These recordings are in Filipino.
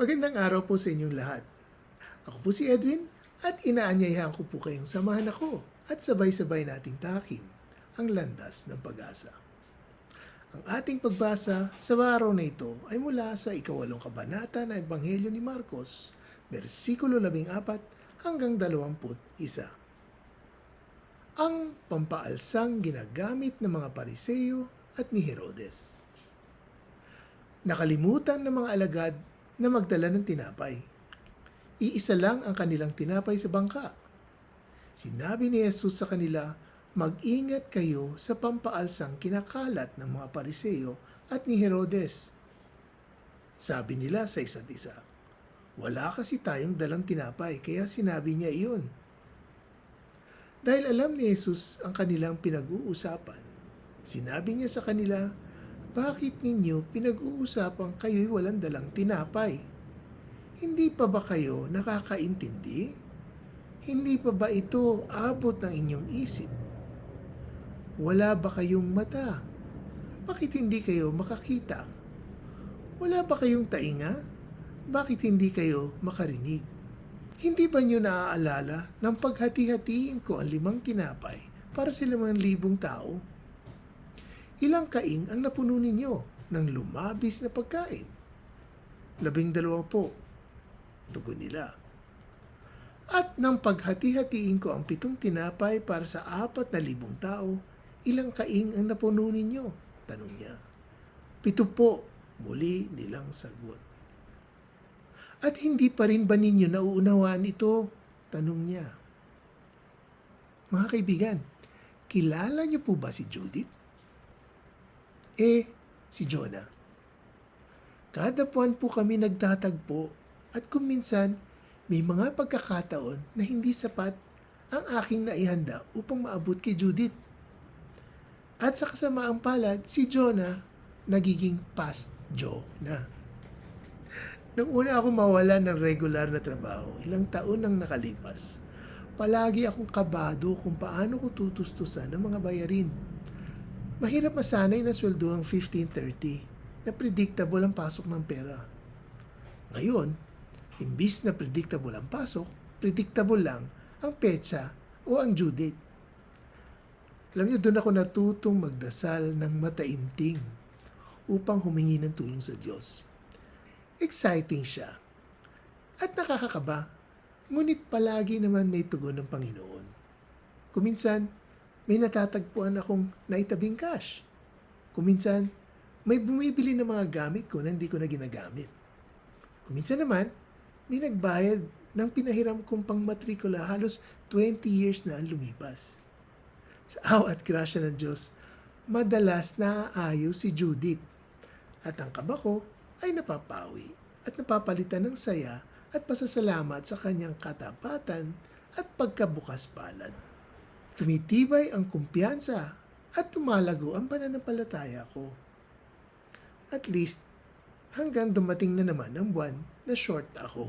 Magandang araw po sa inyong lahat. Ako po si Edwin at inaanyayahan ko po kayong samahan ako at sabay-sabay nating takin ang landas ng pag-asa. Ang ating pagbasa sa araw na ito ay mula sa ikawalong kabanata ng Ebanghelyo ni Marcos, versikulo 14 hanggang 21. Ang pampaalsang ginagamit ng mga pariseyo at ni Herodes. Nakalimutan ng mga alagad na magdala ng tinapay. Iisa lang ang kanilang tinapay sa bangka. Sinabi ni Jesus sa kanila, Mag-ingat kayo sa pampaalsang kinakalat ng mga pariseyo at ni Herodes. Sabi nila sa isa't isa, Wala kasi tayong dalang tinapay, kaya sinabi niya iyon. Dahil alam ni Jesus ang kanilang pinag-uusapan, sinabi niya sa kanila, bakit ninyo pinag-uusapan kayo'y walang dalang tinapay? Hindi pa ba kayo nakakaintindi? Hindi pa ba ito abot ng inyong isip? Wala ba kayong mata? Bakit hindi kayo makakita? Wala ba kayong tainga? Bakit hindi kayo makarinig? Hindi ba niyo naaalala ng paghati-hatiin ko ang limang tinapay para sa limang libong tao? Ilang kaing ang napuno ninyo ng lumabis na pagkain? Labing dalawa po. Tugon nila. At nang paghati-hatiin ko ang pitong tinapay para sa apat na libong tao, ilang kaing ang napuno ninyo? Tanong niya. Pito po, muli nilang sagot. At hindi pa rin ba ninyo nauunawaan ito? Tanong niya. Mga kaibigan, kilala niyo po ba si Judith? Eh, si Jonah. Kada buwan po kami nagtatagpo at kung minsan may mga pagkakataon na hindi sapat ang aking naihanda upang maabot kay Judith. At sa kasamaang palad, si Jonah nagiging past Jonah. Nung una ako mawala ng regular na trabaho, ilang taon nang nakalipas, palagi akong kabado kung paano ko tutustusan ng mga bayarin. Mahirap masanay na sweldo ang 1530 na predictable ang pasok ng pera. Ngayon, imbis na predictable ang pasok, predictable lang ang petsa o ang due date. Alam niyo, doon ako natutong magdasal ng mataimting upang humingi ng tulong sa Diyos. Exciting siya. At nakakakaba. Ngunit palagi naman may tugon ng Panginoon. Kuminsan, may natatagpuan akong naitabing cash. Kuminsan, may bumibili ng mga gamit ko na hindi ko na ginagamit. Kuminsan naman, may nagbayad ng pinahiram kong pangmatrikula halos 20 years na ang lumipas. Sa awa at grasya ng Diyos, madalas naaayos si Judith at ang kaba ko ay napapawi at napapalitan ng saya at pasasalamat sa kanyang katapatan at pagkabukas palad. Tumitibay ang kumpiyansa at lumalago ang pananampalataya ko. At least, hanggang dumating na naman ang buwan na short ako.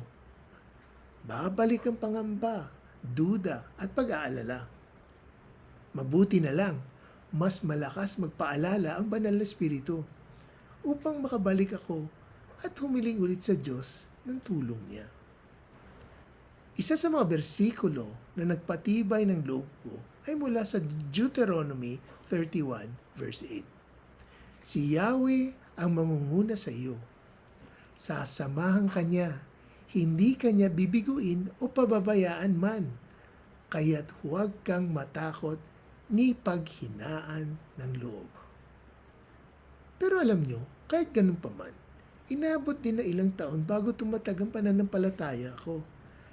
Babalik ang pangamba, duda at pag-aalala. Mabuti na lang, mas malakas magpaalala ang banal na espiritu upang makabalik ako at humiling ulit sa Diyos ng tulong niya. Isa sa mga bersikulo na nagpatibay ng loob ko ay mula sa Deuteronomy 31 verse 8. Si Yahweh ang mangunguna sa iyo. Sasamahan ka niya, hindi ka niya bibiguin o pababayaan man. Kaya't huwag kang matakot ni paghinaan ng loob. Pero alam nyo, kahit ganun pa man, inabot din na ilang taon bago tumatag ang pananampalataya ko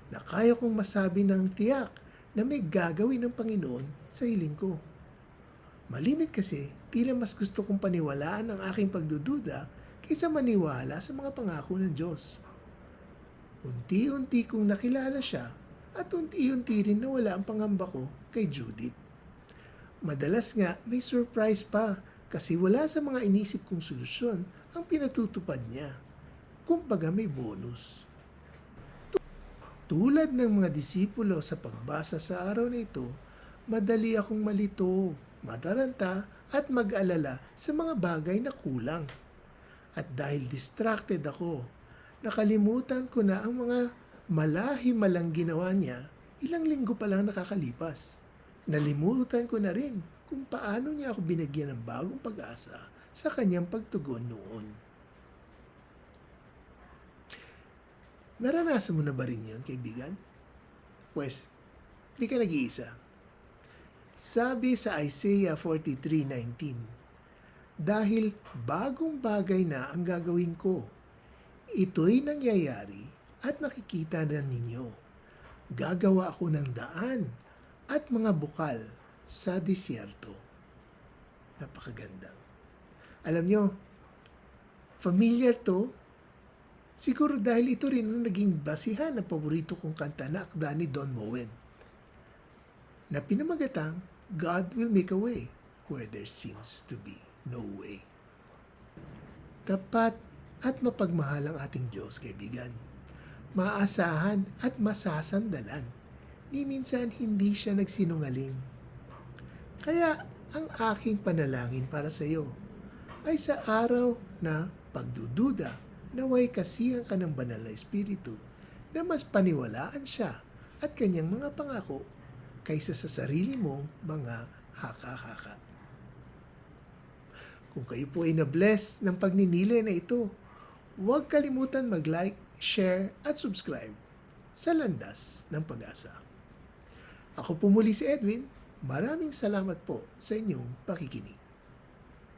na kaya kong masabi ng tiyak na may gagawin ng Panginoon sa hiling ko. Malimit kasi, tila mas gusto kong paniwalaan ang aking pagdududa kaysa maniwala sa mga pangako ng Diyos. Unti-unti kong nakilala siya at unti-unti rin nawala ang pangamba ko kay Judith. Madalas nga may surprise pa kasi wala sa mga inisip kong solusyon ang pinatutupad niya. Kumbaga may bonus. Tulad ng mga disipulo sa pagbasa sa araw na ito, madali akong malito, mataranta at mag-alala sa mga bagay na kulang. At dahil distracted ako, nakalimutan ko na ang mga malahi-malang ginawa niya ilang linggo pa lang nakakalipas. Nalimutan ko na rin kung paano niya ako binigyan ng bagong pag-asa sa kanyang pagtugon noon. Naranasan mo na ba rin yun, kaibigan? Pues, di ka nag-iisa. Sabi sa Isaiah 43.19, Dahil bagong bagay na ang gagawin ko, ito'y nangyayari at nakikita na ninyo. Gagawa ako ng daan at mga bukal sa disyerto. Napakaganda. Alam nyo, familiar to Siguro dahil ito rin ang naging basihan ng paborito kong kanta na akda ni Don Moen. Na pinamagatang, God will make a way where there seems to be no way. Tapat at mapagmahal ang ating Diyos, kaibigan. Maasahan at masasandalan. Ni minsan hindi siya nagsinungaling. Kaya ang aking panalangin para sa iyo ay sa araw na pagdududa naway kasihan ka ng banal na espiritu na mas paniwalaan siya at kanyang mga pangako kaysa sa sarili mong mga haka-haka. Kung kayo po ay na-bless ng pagninilay na ito, huwag kalimutan mag-like, share at subscribe sa Landas ng Pag-asa. Ako po muli si Edwin. Maraming salamat po sa inyong pakikinig.